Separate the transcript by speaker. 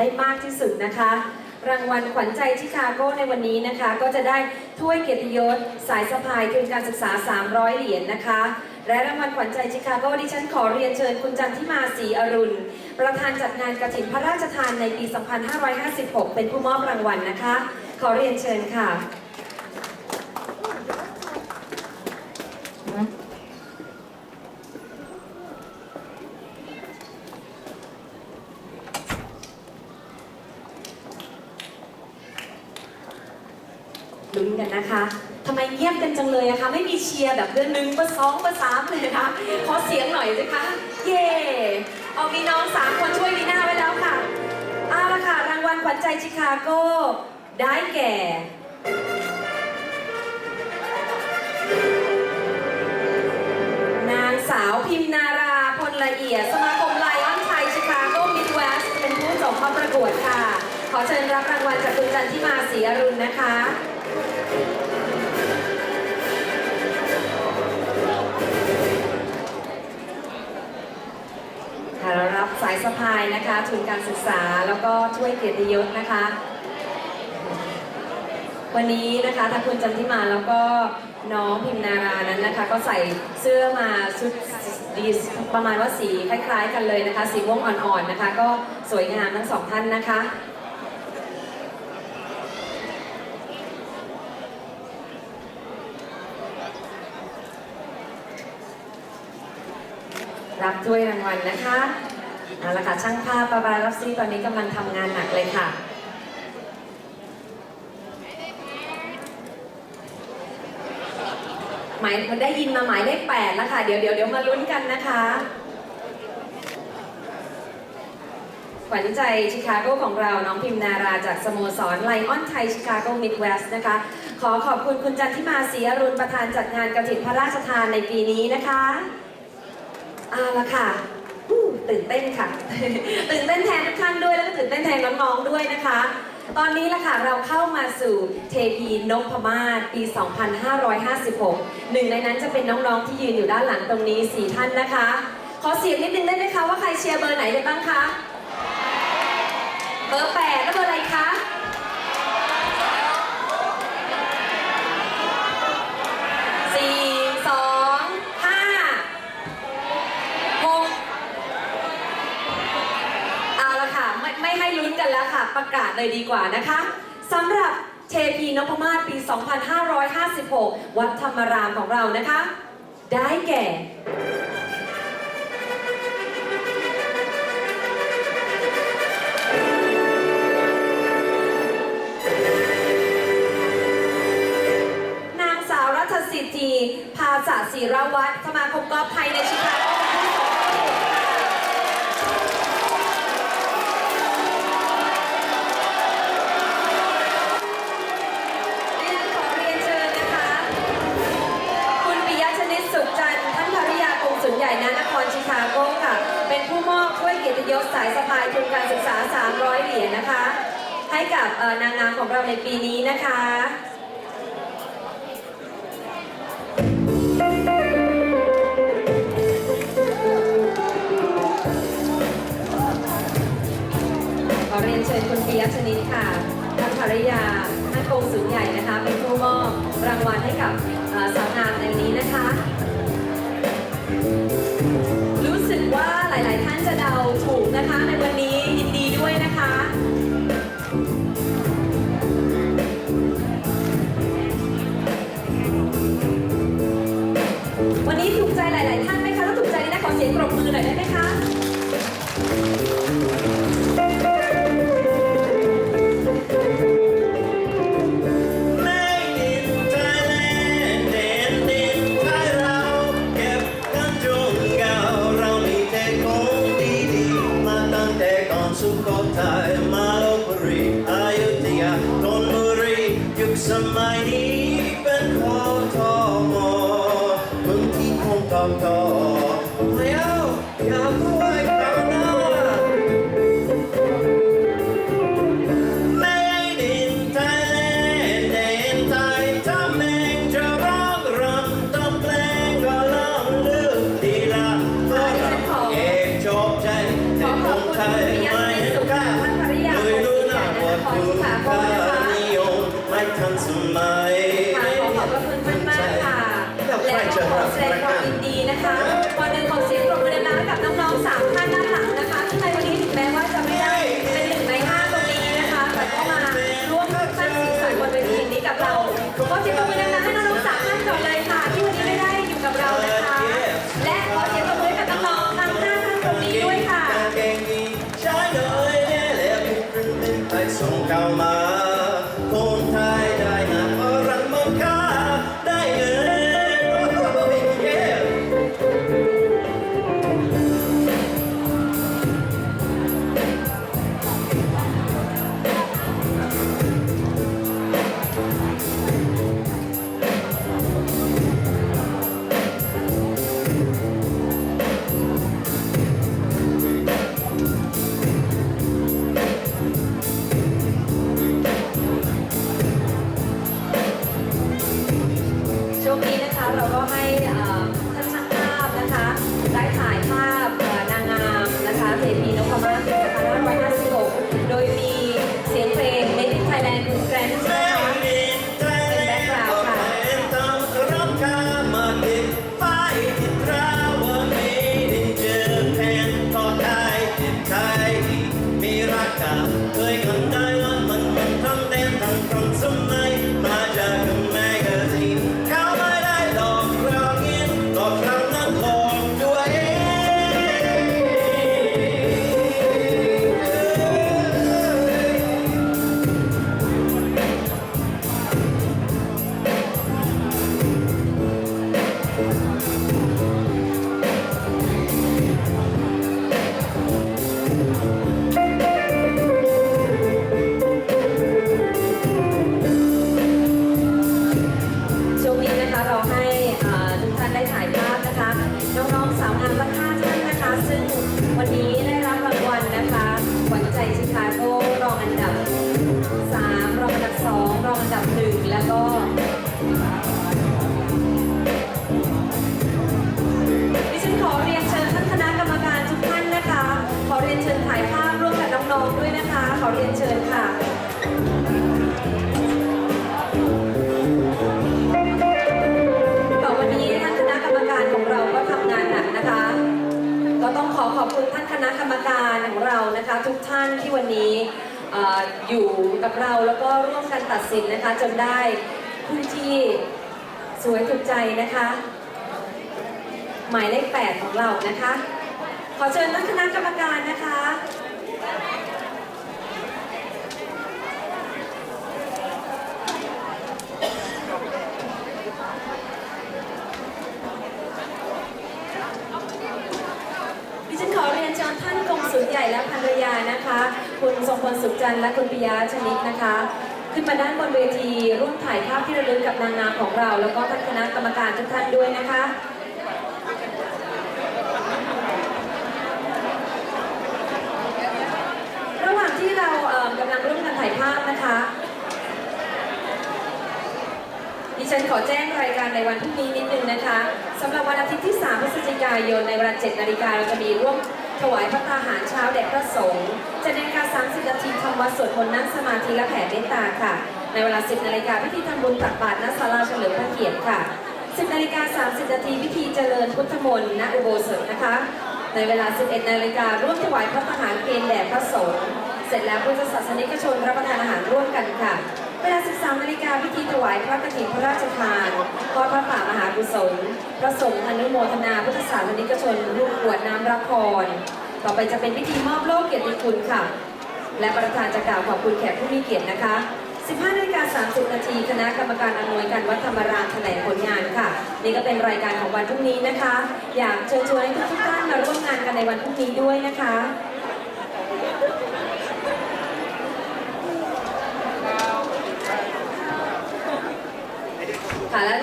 Speaker 1: ได้มากที่สุดนะคะ รางวัลขวัญใจชิคาโกในวันนี้นะคะ ก็จะได้ถ้วยเกียรติยศสายสะพายทุนการศึกษา 300 เหรียญนะคะ และรางวัลขวัญใจชิคาโกดิฉันขอเรียนเชิญคุณจันทิมาศรีอรุณ ประธานจัดงานกระถินพระราชทานในปี 2556 เป็นผู้มอบรางวัลนะคะ ขอเรียนเชิญค่ะ ลุ้ นะคะทำไมเงียบกันจังเลยอะคะ ไม่มีเชียร์แบบเดือนหนึ่งเบอร์สองเบอร์สามเลยนะคะขอเสียงหน่อยสิคะ เย่เอามีน้องสามคนช่วยวีน่าไว้แล้วค่ะเอาละค่ะ รางวัลขวัญใจชิคาโกได้แก่นางสาวพิมนาราพลละเอียดสมาคมไลออนไทยชิคาโกมิดเวสเป็นผู้ส่งเข้าประกวดค่ะ ขอเชิญรับรางวัลจากคุณจันทิมาศรีอรุณนะคะ ค่ะเรารับสายสะพายนะคะทุนการศึกษาแล้วก็ถ้วยเกียรติยศนะคะ วันนี้นะคะทางคุณจันทิมาแล้วก็น้องพิมนารานั้นนะคะ ก็ใส่เสื้อมาชุดดีประมาณว่าสีคล้าย ๆ กันเลยนะคะ สีม่วงอ่อนๆนะคะ ก็สวยงามทั้งสองท่านนะคะ รับถ้วยรางวัลนะคะเอาละค่ะช่างภาพปาบารับซีตอนนี้กำลังทำงานหนักเลยค่ะหมายมันได้ยินมาหมายเลขแปดแล้วค่ะ เดี๋ยวเดี๋ยวเดี๋ยวมาลุ้นกันนะคะขวัญใจชิคาโกของเราน้องพิมนาราจากสโมสรไลออนไทยชิคาโกมิดเวสต์นะคะ ขอขอบคุณคุณจันทิมาศรีอรุณประธานจัดงานกระถิ่นพระราชทานในปีนี้นะคะ เอาละค่ะอู้ตื่นเต้นค่ะ ตื่นเต้นแทนทุกท่านด้วยแล้วก็ตื่นเต้นแทนน้องๆด้วยนะคะ ตอนนี้ละค่ะเราเข้ามาสู่เทพีนพมาศปี 2556 หนึ่งในนั้นจะเป็นน้องๆที่ยืนอยู่ด้านหลังตรงนี้ 4 ท่านนะคะ ขอเสียงนิดนึงได้ไหมคะว่าใครเชียร์เบอร์ไหนกันบ้างคะ เบอร์แปดแล้วเบอร์อะไรคะ ไม่ให้ลุ้นกันแล้วค่ะ ประกาศเลยดีกว่านะคะสำหรับเทพีนพมาศปี 2556 วัดธรรมรามของเรานะคะ ได้แก่ นางสาวรัชสิทธี ภาษาศิรวัตรสมาคมกอล์ฟไทยในชิคา ให้กับนางงามของเราในปีนี้นะคะขอเรียนเชิญคุณปิยชนิดค่ะท่านภรรยาท่านกงสูงใหญ่นะคะ เป็นผู้
Speaker 2: มอบ
Speaker 1: รา
Speaker 2: ง
Speaker 1: วัลให้
Speaker 2: กับ ยุค
Speaker 1: ชิญค่ะต่อวันนี้ท่านคณะกรรมการของเราก็ทำงานหนักนะคะ ก็ต้องขอขอบคุณท่านคณะกรรมการของเรานะคะ ทุกท่านที่วันนี้เอ่ออยู่กับเราแล้วก็ร่วมกันตัดสินนะคะ จนได้ผู้ที่สวยถูกใจนะคะ หมายเลข 8 ของเรานะคะ ขอเชิญท่านคณะกรรมการนะคะ ดิฉันขอเรียนเชิญท่านกงสุลให ญ่และภรรยานะคะ คุณทรงพลสุขจันทร์และคุณปิยาชนิดนะคะ ขึ้นมาด้านบนเวทีร่วมถ่ายภาพที่ระลึกกับนางงามของเรา แล้วก็ท่านคณะกรรมการทุกท่านด้วยนะคะระหว่างที่เรากำลังร่วมกันถ่ายภาพนะคะดิฉันขอแจ้งรายการในวันพรุ่งนี้นิดนึงนะคะสำหรับวันอาทิตย์ที่ 3 พฤศจิกายนในเวลา 7 นาฬิกาเราจะมีร่วม ถวายพระตาหารเช้าแด่พระสงฆ์7นาฬิกา30นาทีทำวัดสวดมนต์นั่งสมาธิและแผ่เมตตาค่ะ ในเวลา 10นาฬิกาพิธีทำบุญตักบาตรณศาลาเฉลิมพระเกียรติค่ะ 10นาฬิกา30นาทีพิธีเจริญพุทธมนต์ณอุโบสถนะคะ ในเวลา 11นาฬิการ่วมถวายพระทหารเพลแด่พระสงฆ์เสร็จแล้วพุทธศาสนิกชนรับประทานอาหารร่วมกันค่ะ 13นาฬิกาพิธีถวายพระกฐินพระราชทานทอดพระป่ามหากุศลพระสงฆ์อนุโมทนาพุทธศาสนิกชนร่วมกรวดน้ำรับพรต่อไปจะเป็นพิธีมอบโล่เกียรติคุณค่ะ และประธานจะกล่าวขอบคุณแขกผู้มีเกียรตินะคะ 15นาฬิกา30 นาทีคณะกรรมการอำนวยการวัดธรรมรามแถลงผลงานค่ะ นี่ก็เป็นรายการของวันพรุ่งนี้นะคะ อยากเชิญชวนให้ทุกท่านมาร่วมงานกันในวันพรุ่งนี้ด้วยนะคะ ค่ะและ